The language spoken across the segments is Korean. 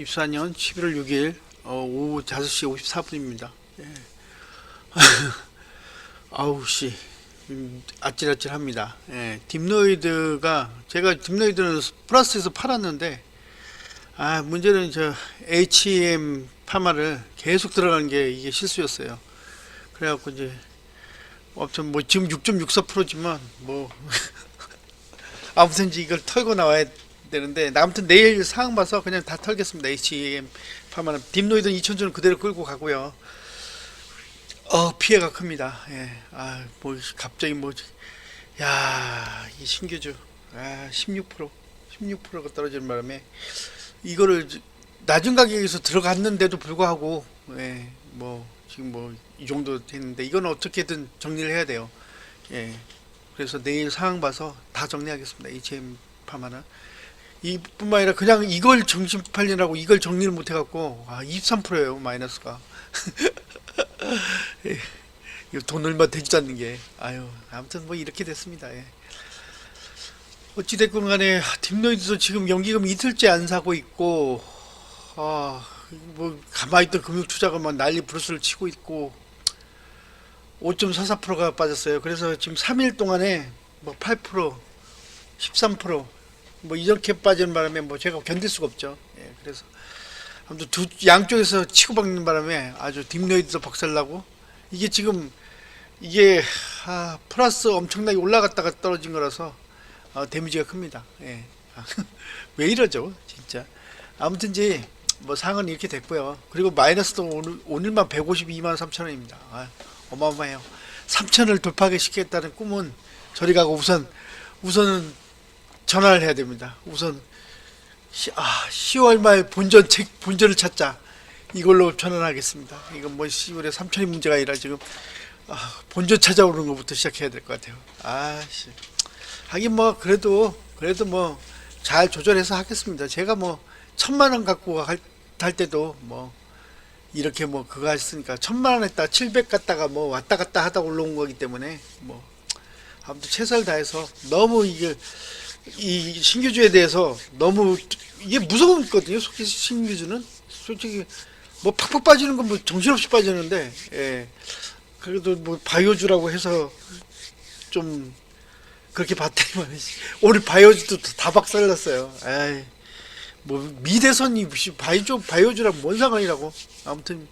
24년 11월 6일 어, 오후 5시 54분입니다. 예. 씨 음, 아찔아찔합니다. 예, 딥노이드가 제가 딥노이드는 플러스에서 팔았는데 아 문제는 저 HM 파마를 계속 들어간 게 이게 실수였어요. 그래갖고 이제 아무튼 뭐 지금 6.64%지만 뭐 아무튼 이걸 털고 나와야 되는데 아무튼 내일 상황 봐서 그냥 다 털겠습니다. HM 파마는 딥노이드는 2천주는 그대로 끌고 가고요. 어 피해가 큽니다. 예. 아, 뭐 갑자기 뭐 야, 이 신규주 아, 16% 16%가 떨어지는 바람에 이거를 낮은 가격에서 들어갔는데도 불구하고 예, 뭐 지금 뭐 이 정도 됐는데 이건 어떻게든 정리를 해야 돼요. 예. 그래서 내일 상황 봐서 다 정리하겠습니다. HM 파마는 이뿐만 아니라 그냥 이걸 정신 팔리라고 이걸 정리를 못 해갖고 아 23%예요 마이너스가. 예, 이거 돈 얼마 되지도 않는 게. 아유 아무튼 뭐 이렇게 됐습니다 예. 어찌됐건 간에 딥노이드도 지금 연기금 이틀째 안 사고 있고 아뭐 가만히 있던 금융투자가 막 난리 부르스를 치고 있고 5.44%가 빠졌어요. 그래서 지금 3일 동안에 뭐8% 13% 뭐 이렇게 빠지는 바람에 뭐 제가 견딜 수가 없죠. 예, 그래서 아무튼 두 양쪽에서 치고받는 바람에 아주 딥노이드도 박살나고 이게 지금 이게 아, 플러스 엄청나게 올라갔다가 떨어진 거라서 어, 데미지가 큽니다. 예. 왜 이러죠, 진짜. 아무튼 이제 뭐 상은 이렇게 됐고요. 그리고 마이너스도 오늘 오늘만 152만 3천 원입니다. 아, 어마어마해요. 3천을 돌파하게 시키겠다는 꿈은 저리 가고 우선 우선은 전화를 해야 됩니다. 우선 시, 아, 10월 말 본전 책 본전을 찾자. 이걸로 전환하겠습니다. 이건 뭐 10월에 3천이 문제가 아니라 지금 아, 본전 찾아오는 것부터 시작해야 될 것 같아요. 아씨. 하긴 뭐 그래도 그래도 뭐 잘 조절해서 하겠습니다. 제가 뭐 천만 원 갖고 할, 할 때도 뭐 이렇게 뭐 그거 했으니까 천만 원 했다 700 갔다가 뭐 왔다 갔다 하다 올라온 거기 때문에 뭐 아무튼 최선을 다해서 너무 이게 이 신규주에 대해서 너무 이게 무서웠거든요. 솔직히 신규주는 솔직히 뭐 팍팍 빠지는 건 뭐 정신없이 빠지는데 예. 그래도 뭐 바이오주라고 해서 좀 그렇게 봤더니만 오늘 바이오주도 다 박살났어요. 에이. 뭐 미대선이 바이오 바이오주랑 뭔 상관이라고. 아무튼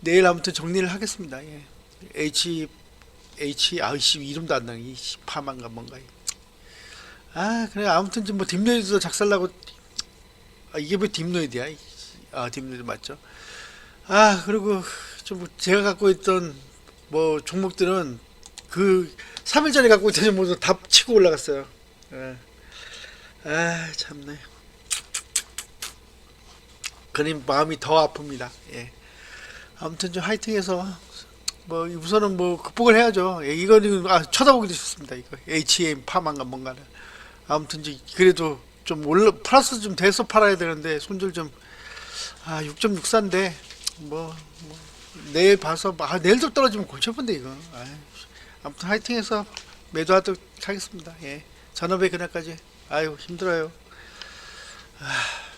내일 아무튼 정리를 하겠습니다. 예. H H 아이씨 이름도 안 나네. 이 파만가 뭔가. 아 그래. 아무튼 좀 뭐 딥노이드도 작살나고. 아 이게 왜 딥노이드야? 이- 아 딥노이드 맞죠? 아 그리고 좀 제가 갖고 있던 뭐 종목들은 그 3일 전에 갖고 있던 모두 다 치고 올라갔어요. 예. 아 참네. 그러니 마음이 더 아픕니다. 예. 아무튼 좀 화이팅해서 뭐 우선은 뭐 극복을 해야죠. 예, 이거는 아 쳐다보기도 싫습니다 이거. HM 파만가 뭔가는 아무튼 이제 그래도 좀 올라 플러스 좀 돼서 팔아야 되는데 손절 좀 아 6.64인데 뭐, 뭐 내일 봐서 아 내일도 떨어지면 골치 아픈데 이거. 아이, 아무튼 화이팅해서 매도하도록 하겠습니다. 예. 전업의 그날까지. 아유 힘들어요. 아.